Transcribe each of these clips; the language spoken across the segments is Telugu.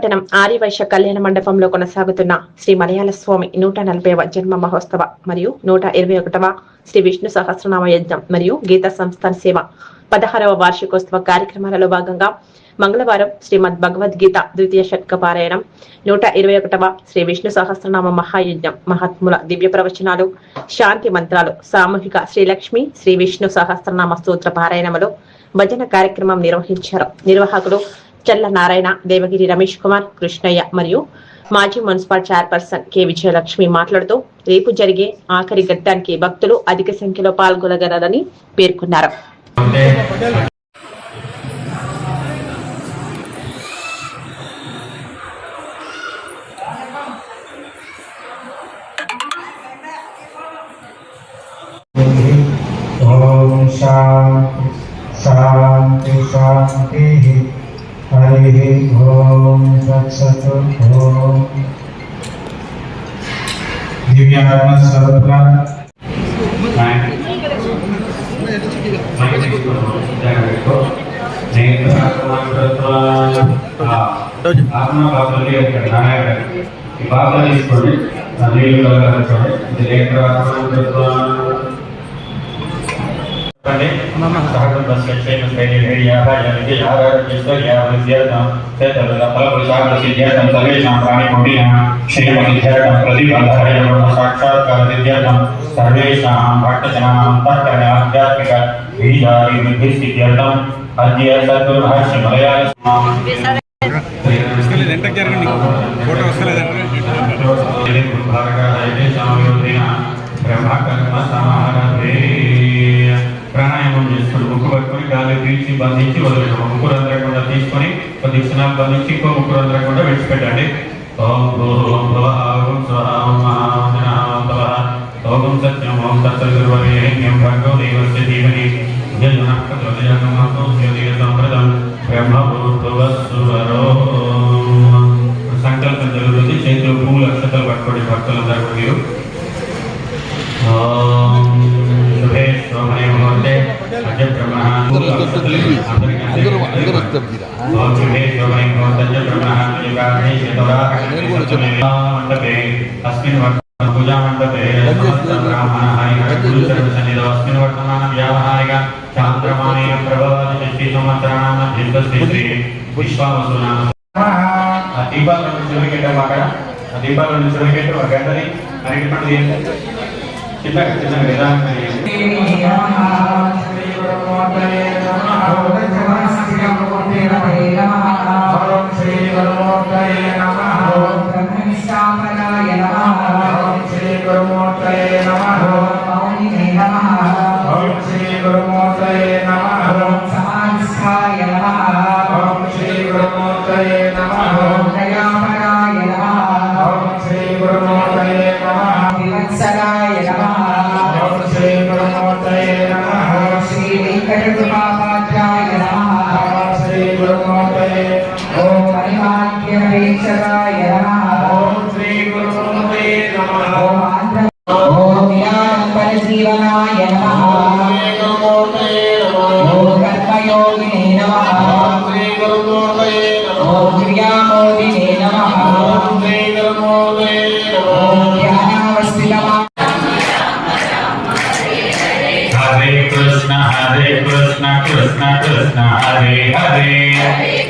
పట్టణం ఆర్యవైశ్య కళ్యాణ మండపంలో కొనసాగుతున్న శ్రీ మలయాళ స్వామి నూట నలభైవ జన్మ మహోత్సవ మరియు నూట ఇరవై ఒకటవ శ్రీ విష్ణు సహస్రనామ యజ్ఞం మరియు గీతా సంస్థాన్ సేవ పదహారవ వార్షికోత్సవ కార్యక్రమాలలో భాగంగా మంగళవారం శ్రీమద్ భగవద్గీత ద్వితీయ షట్క పారాయణం నూట ఇరవై ఒకటవ శ్రీ విష్ణు సహస్రనామ మహాయజ్ఞం మహాత్ముల దివ్య ప్రవచనాలు శాంతి మంత్రాలు సామూహిక శ్రీలక్ష్మి శ్రీ విష్ణు సహస్రనామ సూత్ర పారాయణములు భజన కార్యక్రమం నిర్వహించారు. నిర్వాహకులు చల్ల నారాయణ దేవగిరి రమేష్ కుమార్ కృష్ణయ్య మరియు మాజీ మున్సిపల్ చైర్పర్సన్ కె విజయలక్ష్మి మాట్లాడుతూ రేపు జరిగే ఆఖరి ఘట్టానికి భక్తులు అధిక సంఖ్యలో పాల్గొనగలరని పేర్కొన్నారు. శాంతి శాంతి. శాంతి శాంతి హరి ఓం తత్సత్ ఓం దివ్యాత్మ స్వరూప బాగా తీసుకోండి నీళ్ళు చూడండి ఇది లేఖ వెంటకి జరగండి ఫోటో చేసుకుని ముక్కు పట్టుకొని గాలి పీల్చి బంధించి వదిలేసాం ముగ్గురు అందకుండా తీసుకొని కొద్ది క్షణాలు బంధించి ఇంకో ముగ్గురు అందకుండా విడిచిపెట్టండి. ఓం భూర్భువం భువః ఓం స్వహ ఓం ఓం సత్యం ఓం దేవస్య సంకల్పం జరుగుతుంది. చేతిలో పువ్వులు అక్షతలు పట్టుకోండి భక్తులందరూ మీరు. ఓం శుభే శోభనే ముహూర్తే అందరూ అందరూ వస్తారు తీరా. ఓం శుభే శోభనే ముహూర్తే అద్య బ్రహ్మణ యుగాగ్ని శతవా నేను కూడా వచ్చాను. మండపే అస్మిన్ వర్త పూజా మండపే సమస్త బ్రాహ్మణాయ గురు సన్నిధో అస్మిన్ వర్తమాన వ్యావహారిక ప్రభవాది సంవత్సరాణ శ్రీ దీపాల నుంచి ఆ దీపాల నుంచి గంటని అరటి చిన్నగా చిన్నగా నిదానంగా చేయండి. శ్రీ మహిమాఖ్యవేక్షకాయ నమః ఓం ఆంధ్ర ఓం నిరాడంబరజీవనాయ నమః ఓం కర్మయోగినే నమః ఓం క్రియామోదినే నమః ఓం ధ్యానావస్థితమా హరే కృష్ణ హరే కృష్ణ కృష్ణ కృష్ణ హరే హరే ఇంకోటి కొబ్బరికాయ కొట్టుకోండి.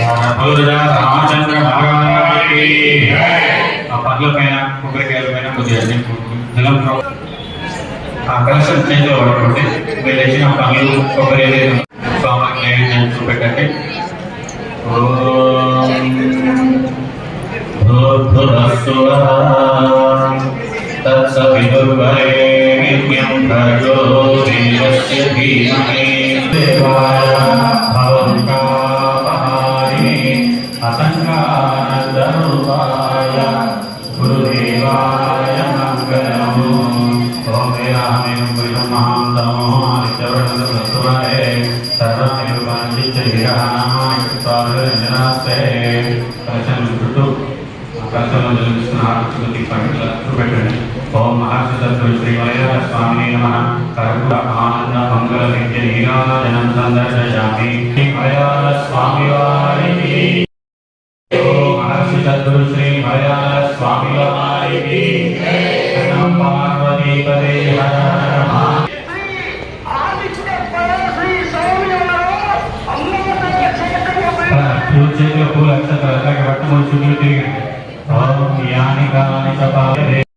రామచంద్ర మహారాజుకి ఆ పట్ల పైన కొబ్బరికాయల పైన కొద్దిగా జలం ప్రవ- ఆ కలశం చేతిలో పడుకోండి మీరు తెచ్చిన పనులు కొబ్బరి ఏదైనా స్వామికి నైవేద్యం చూపెట్టండి ఓం భూర్భువస్సువః తత్సవితుర్వరేణ్యం భర్గో దేవస్య ధీమహి దేవాయ భవంతాపహారిణి అసంగానూపాయ గురుదేవాయ మంగళము ఓం వీరామయం మహాం నమో ఆదిత్యవర్ణే సర్వాయుర్వాణి చరిహానాస్తే కలశం చుట్టూ కలశంలో జరుగుతున్న ఆకృతి పెట్టండి ఓం మహర్షి శ్రీ మలయాళ స్వామి సద్గురు శ్రీ మలయాళ స్వామి వారికి నమః పార్వతీ పదే హర హర మహా ఓం యాని కాని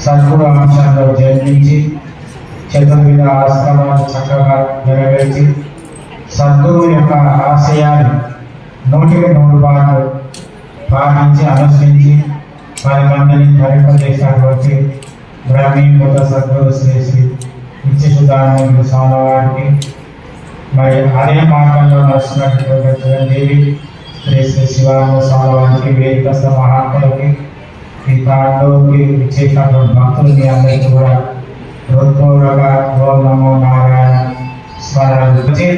సద్గురు అంశంలో జన్మించి చతుర్విధ ఆశ్రమాలు చక్కగా నెరవేర్చి సద్గురు యొక్క ఆశయాన్ని నూటికి నూరు పాటలు పాటించి అనుసరించి పది మందిని ధరింపజేసినటువంటి బ్రహ్మీభూత సద్గురు శ్రీ శ్రీ నిత్యసుధానంద స్వామి వారికి మరి అదే మార్గంలో నడుస్తున్నటువంటి చిరంజీవి శ్రీ శ్రీ శివానంద స్వామి వారికి వేదిక మహాత్ములకి ఈ కాలంలోకి ఇచ్చేసినటువంటి భక్తులకి అందరికీ కూడా హృత్పూర్వక ఓం నమో నారాయణ స్మరణలు గురించి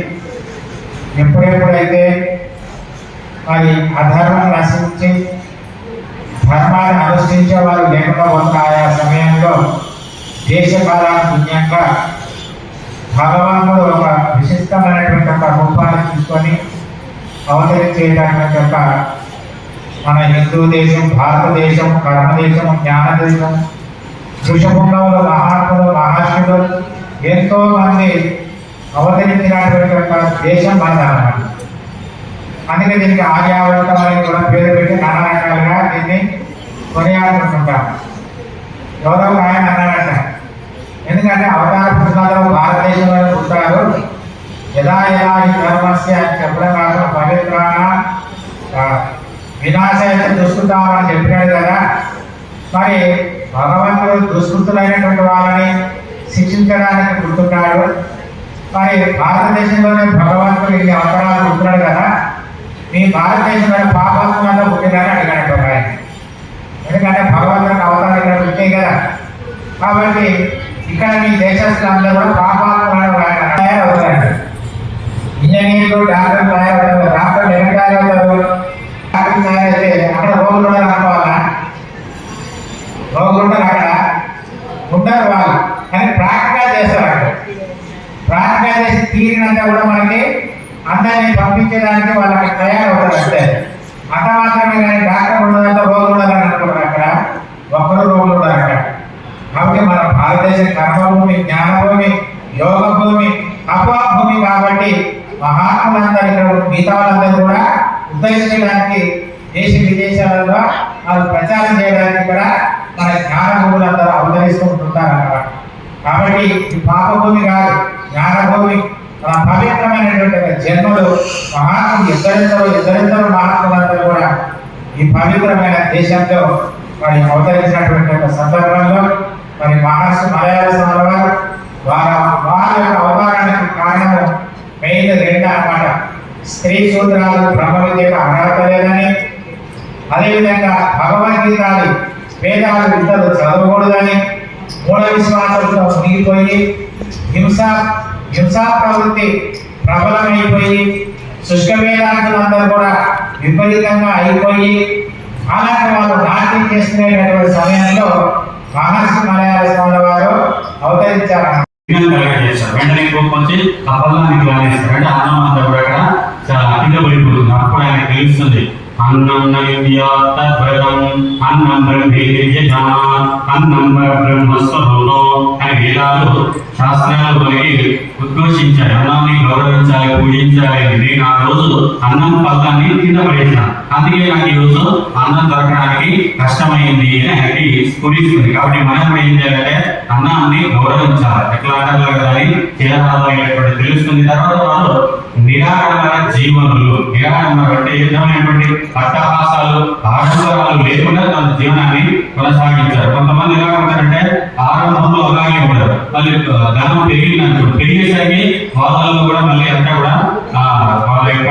ఎప్పుడెప్పుడైతే మరి అధర్మం నశించి ధర్మాన్ని అనుష్ఠించే వారు లేకుండా ఉన్న ఆయా సమయంలో దేశకాల పుణ్యంగా భగవానుడు ఒక విశిష్టమైనటువంటి ఒక రూపాన్ని తీసుకొని అవతరించేటటువంటి ఒక మన హిందూ దేశం భారతదేశం కర్మదేశం జ్ఞానదేశం ఋషభుండంలో మహాత్ములు మహర్షులు ఎంతో మంది అవతరించినటువంటి ఒక దేశం మనది అందుకే దీనికి ఆర్యావర్తం అని కూడా పేరు పెట్టి నానా రకాలుగా దీన్ని కొనియాడుకుంటుంటాం ఎవరో ఆయన అన్నాడంట ఎందుకంటే అవతార పుస్తకాలు భారతదేశంలో ఉంటారు యథా యథా ఈ ధర్మస్య అని చెప్పడం కాదు పవిత్రాన వినాశైతే దుష్కృతామని చెప్పినాడు కదా. మరి భగవంతుడు దుష్కృతులైనటువంటి వాళ్ళని శిక్షించడానికి పుట్టున్నాడు మరి భారతదేశంలోనే భగవంతుడు ఇన్ని అవతారాలు పుట్టినాడు కదా. మీ భారతదేశంలో పాపాత్మలో పుట్టినారని అడిగాడు ఆయన. ఎందుకంటే భగవంతుడికి అవతారం ఇక్కడ పుట్టాయి కదా. కాబట్టి ఇక్కడ మీ దేశస్తులందరూ కూడా పాపాత్మలు తయారవుతారు. ఇంజనీర్లు డాక్టర్ తయారవుతారు డాక్టర్ ఎవరు తయారవుతారు డాక్టర్ తయారైతే అక్కడ రోగులు ఉన్నారు అనుకోవాలా రోగులు ఉంటారు అక్కడ ఉంటారు వాళ్ళు కానీ ప్రాక్టికల్ చేస్తారు అక్కడ ప్రాక్టికల్ చేసి కూడా మనకి అందరినీ పంపించడానికి వాళ్ళకి తయారవుతారు అంతే. అంత మాత్రమే కానీ డాక్టర్ ఉన్నదంతా రోగులు ఉండాలని అనుకుంటారు అక్కడ. ఒక్కరు రోగులు ఉన్నారు అక్కడ. కాబట్టి మన భారతదేశ కర్మభూమి జ్ఞానభూమి యోగ భూమి అపభూమి కాబట్టి మహాత్ములందరూ ఇక్కడ ఉన్న మిగతా వాళ్ళందరూ కూడా ఉద్ధరించడానికి దేశ విదేశాలలో వాళ్ళు ప్రచారం చేయడానికి కూడా మన జ్ఞానభూములు అందరూ అవతరిస్తూ ఉంటుంటారు అన్నమాట కాబట్టి ఈ పాపభూమి కాదు జ్ఞానభూమి. మన పవిత్రమైనటువంటి జన్మలు మహాత్ములు ఇద్దరిద్దరు ఇద్దరిద్దరు మహాత్ములందరూ కూడా ఈ పవిత్రమైన దేశంలో మరి అవతరించినటువంటి ఒక సందర్భంలో మరి మహర్షి మలయాళ స్వామి వారు వారి వారి యొక్క అవతారానికి కారణం మెయిన్ రెండు అనమాట స్త్రీ సూత్రాలు బ్రహ్మ విద్యకు అర్హత లేదని అదేవిధంగా భగవద్గీతాలు వేదాలు ఇద్దరు చదవకూడదని మూల విశ్వాసంతో మునిగిపోయి హింస హింసా ప్రవృత్తి ప్రబలమైపోయి శుష్క వేదాంతులందరూ కూడా విపరీతంగా అయిపోయి అలాంటి వాళ్ళు నాట్యం చేసుకునేటటువంటి సమయంలో మహర్షి మలయాళ స్వామి వారు అవతరించారు వెంటనే కోపం వచ్చి ఆ పల్లానికి లాగేస్తారు అంటే అన్నం అంతా కూడా అక్కడ చాలా కింద పడిపోతుంది. అప్పుడు ఆయన తెలుస్తుంది. అన్నం నైవ్యాత వ్రతం అన్నం బ్రహ్మేజాన్ అన్నం బ్రహ్మస్వరూపం అని వేదాలు శాస్త్రాలు మనకి ఉద్ఘోషించాయి అన్నాన్ని గౌరవించాలి పూజించాలి అని నేను ఆ రోజు అన్నం పదాన్ని కింద పడేసిన అందుకే నాకు ఈ రోజు అన్నం దొరకడానికి కష్టమైంది అని ఆయనకి స్ఫురిస్తుంది. కాబట్టి మనం కూడా ఏం చేయాలంటే అన్నాన్ని గౌరవించాలి. ఎట్లా అంటారు కదా అని చేయాలనేటువంటి తెలుస్తుంది. తర్వాత వాళ్ళు నిరాడంబర జీవనులు. నిరాడంబర అంటే ఏ విధమైనటువంటి అట్టహాసాలు ఆడంబరాలు లేకుండా తన జీవనాన్ని కొనసాగించారు. కొంతమంది ఎలా ఉంటారంటే ఆరంభంలో అలాగే ఉంటారు. మళ్ళీ ధనం పెరిగిందనుకో పెరిగేసరికి వాళ్ళలో కూడా మళ్ళీ అంతా కూడా వాళ్ళ యొక్క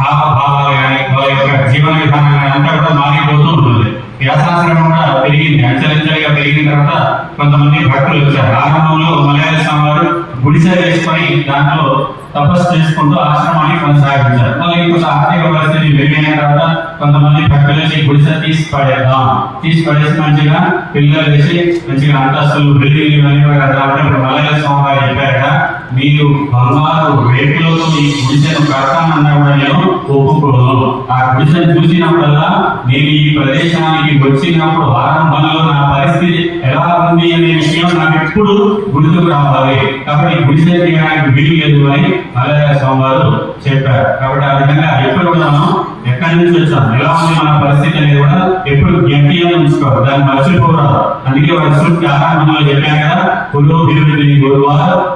హావభావాలు కానీ వాళ్ళ యొక్క జీవన విధానం కానీ అంతా కూడా మారిపోతూ ఉంటుంది వ్యాసాశ్రమం కూడా పెరిగింది అంచెలంచెలుగా పెరిగిన తర్వాత కొంతమంది భక్తులు వచ్చారు. ఆరంభంలో మలయాళ స్వామివారు గుడిసె వేసుకొని దాంట్లో తపస్సు చేసుకుంటూ ఆశ్రమాన్ని కొనసాగించారు. మళ్ళీ కొంత ఆర్థిక పరిస్థితి వెళ్ళిన తర్వాత కొంతమంది భక్తులకి గుడిసె తీసి పడేద్దాం తీసి పడేసి మంచిగా పిల్లలు వేసి మంచిగా అంతస్తులు బిల్డింగ్లు ఇవన్నీ కూడా కడదామని ఇప్పుడు మలయాళ స్వామివారు చెప్పారట. మీరు బంగారు రేపులతో ఈ గుడిసెను కడతానన్నా కూడా నేను ఒప్పుకోను. ఆ గుడిసెను చూసినప్పుడల్లా నేను ఈ ప్రదేశానికి వచ్చినప్పుడు ఆరంభంలో నా పరిస్థితి ఎలా ఉంది అనే విషయం నాకు ఎప్పుడు గుర్తుకు రావాలి. కాబట్టి ఈ గుడిసె తీయడానికి వీలు లేదు అని మలయాళ స్వామి వారు చెప్పారు. కాబట్టి ఆ విధంగా ఎప్పుడు కూడా మనం ఎక్కడి నుంచి వచ్చాం ఎలా ఉంది మన పరిస్థితి అనేది కూడా ఎప్పుడు గట్టిగా ఉంచుకోవాలి. దాన్ని మర్చిపోరాదు. అందుకే వారి సృష్టి ఆరంభంలో చెప్పాను కదా గురువు విలువని గురువ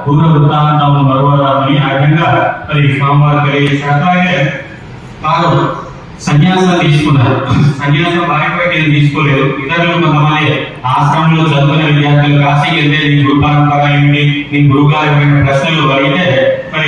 పూర్వ వృత్తాంతం మరువరామని. ఆ విధంగా మరి స్వామివారు తెలియజేశారు అట్లాగే వారు సన్యాసం తీసుకున్నారు. సన్యాసం బాగా తీసుకోలేదు. ఇతరులు కొంతమంది ఆశ్రమంలో చదువుకునే విద్యార్థులు కాశీకి వెళ్తే నీ గురు పరంపర ఏమిటి నీ గురువు గారు ఏమైనా ప్రశ్నలు అడిగితే మరి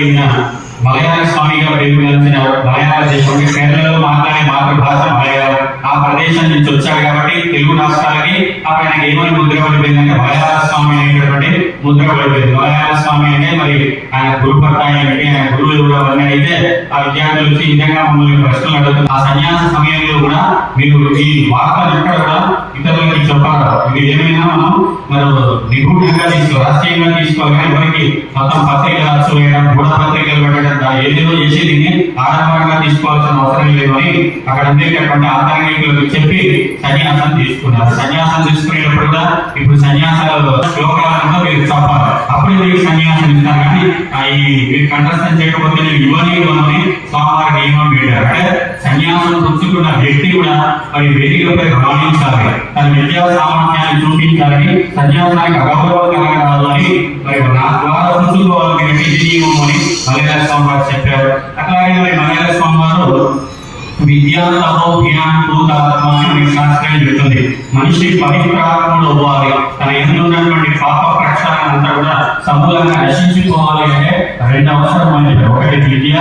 మలయాళ స్వామిగా పేరుగాల్చిన మలయాళ దేశంలో కేరళలో మాట్లాడే మాతృభాష మలయాళం. ఆ ప్రదేశం నుంచి వచ్చాడు కాబట్టి తెలుగు రాష్ట్రాలకి ఆయన ఏమని ముద్ర పడిపోయిందంటే మలయాళ స్వామి అనేటటువంటి ముద్ర పడిపోయింది. మలయాళ స్వామి అంటే మరి ఆయన గురుపట్ట ఏంటి ఆయన గురువు ఎవరు అవన్నీ అయితే ఆ విద్యార్థులు వచ్చి నిజంగా మమ్మల్ని ప్రశ్నలు అడుగుతుంది ఆ సన్యాస సమయంలో కూడా మీరు ఈ వార్తలు ఎక్కడ కూడా ఇతరులకి చెప్పాలి? ఇది ఏమైనా మనం మరి నిగూఢంగా తీసుకో రాష్ట్రీయంగా తీసుకోవాలి ఎవరికి మొత్తం పత్రికలు రాసు వేయడం గూఢ పత్రికలు పెట్టడం ఏదేదో చేసి దీన్ని ఆడంబరంగా తీసుకోవాల్సిన అవసరం లేదు అని అక్కడ ఉండేటటువంటి ఆంతరికులకు చెప్పి సన్యాసం తీసుకున్నారు. సన్యాసం తీసుకునేటప్పుడు కూడా ఇప్పుడు సన్యాసాలలో శ్లోకాలు మీరు చెప్పాలి అప్పుడు మీరు సన్యాసం ఇస్తారు కానీ ఈ మీరు కంఠస్థం చేయకపోతే నేను ఇవ్వలేదు అని స్వామివారి నియమం పెట్టారు అంటే సన్యాసం పుచ్చుకున్న వ్యక్తి కూడా మరి వేదికపై రాణించాలి తన విద్యా సామర్థ్యాన్ని చూపించాలని సన్యాసానికి అగౌరవం కలగరాదు అని మరి నా ద్వారా పుచ్చుకోవాలని ఇది నియమం అని మలయాళ స్వామి వారు చెప్పారు అట్లాగే మరి మలయాళ స్వామి వారు విద్యా తపో జ్ఞాన శాస్త్రం చెప్తుంది మనిషి పవిత్రాత్మలు అవ్వాలి తన ఎందున్నటువంటి పాప ప్రక్షాళన అంతా కూడా సమూలంగా నశించుకోవాలి అంటే రెండు అవసరమైనవి ఒకటి విద్య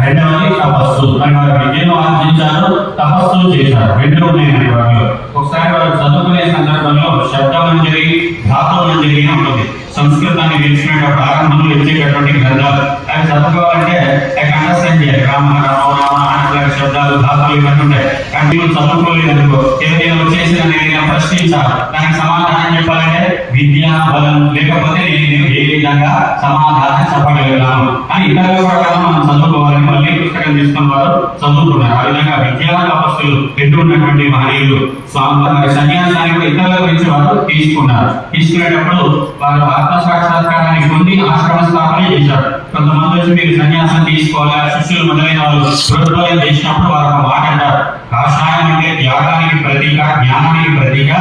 రెండవది తపస్సు. అని వారు విద్యను ఆర్జించారు తపస్సు చేశారు. రెండు ఉన్నాయండి వారిలో ఒకసారి వారు చదువుకునే సందర్భంలో శబ్దమంజరి ధాతుమంజరి అని ఉంటుంది. సంస్కృతాన్ని నేర్చుకునేటప్పుడు ఆరంభంలో ఇచ్చేటటువంటి గ్రంథాలు. అవి చదువుకోవాలంటే అవి అండర్స్టాండ్ చేయాలి? రామ రామ రామ ఆనపడ శబ్దాలు ధాతులు ఇవన్నీ ఉంటాయి కానీ నువ్వు చదువుకోలేదు అనుకో ఏదైనా వచ్చేసి నన్ను ఏదైనా ప్రశ్నించాలి. దానికి సమాధానం చెప్పాలంటే విద్యా బలం లేకపోతే నేను ఏ విధంగా సమాధానం చెప్పగలుగుతాను అని ఇతరులు ప్రకారం మనం చదువుకోవాలి. మళ్ళీ పుస్తకం తీసుకున్న వారు చదువుకున్నారు ఆ విధంగా విద్యా తపస్సులు ఎటు ఉన్నటువంటి మహనీయులు స్వామి సన్యాసాన్ని కూడా ఇతరుల గురించి వారు తీసుకున్నారు తీసుకునేటప్పుడు వారు ఆత్మ సాక్షాత్కారాన్ని పొంది ఆశ్రమ స్థాపన చేశారు. కొంతమంది వచ్చి మీరు సన్యాసం తీసుకోవాలి శిష్యులు మొదలైన వాళ్ళు ప్రోద్బలం చేసినప్పుడు వారు ఒక మాట అంటారు. కాషాయం అంటే త్యాగానికి ప్రతీక జ్ఞానానికి ప్రతీక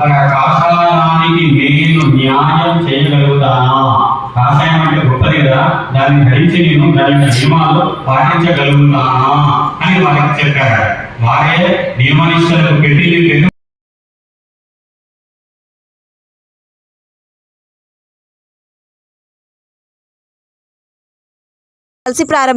మరి ఆ కాషాయానికి నేను న్యాయం చేయగలుగుతానా? కాషాయం అంటే గొప్పది కదా. దాన్ని ధరించి నేను దాని నియమాలు పాటించగలుగుతానా? అని వారికి చెప్పారు. వారే నియమనిష్టలకు పెట్టి కలిసి ప్రారంభ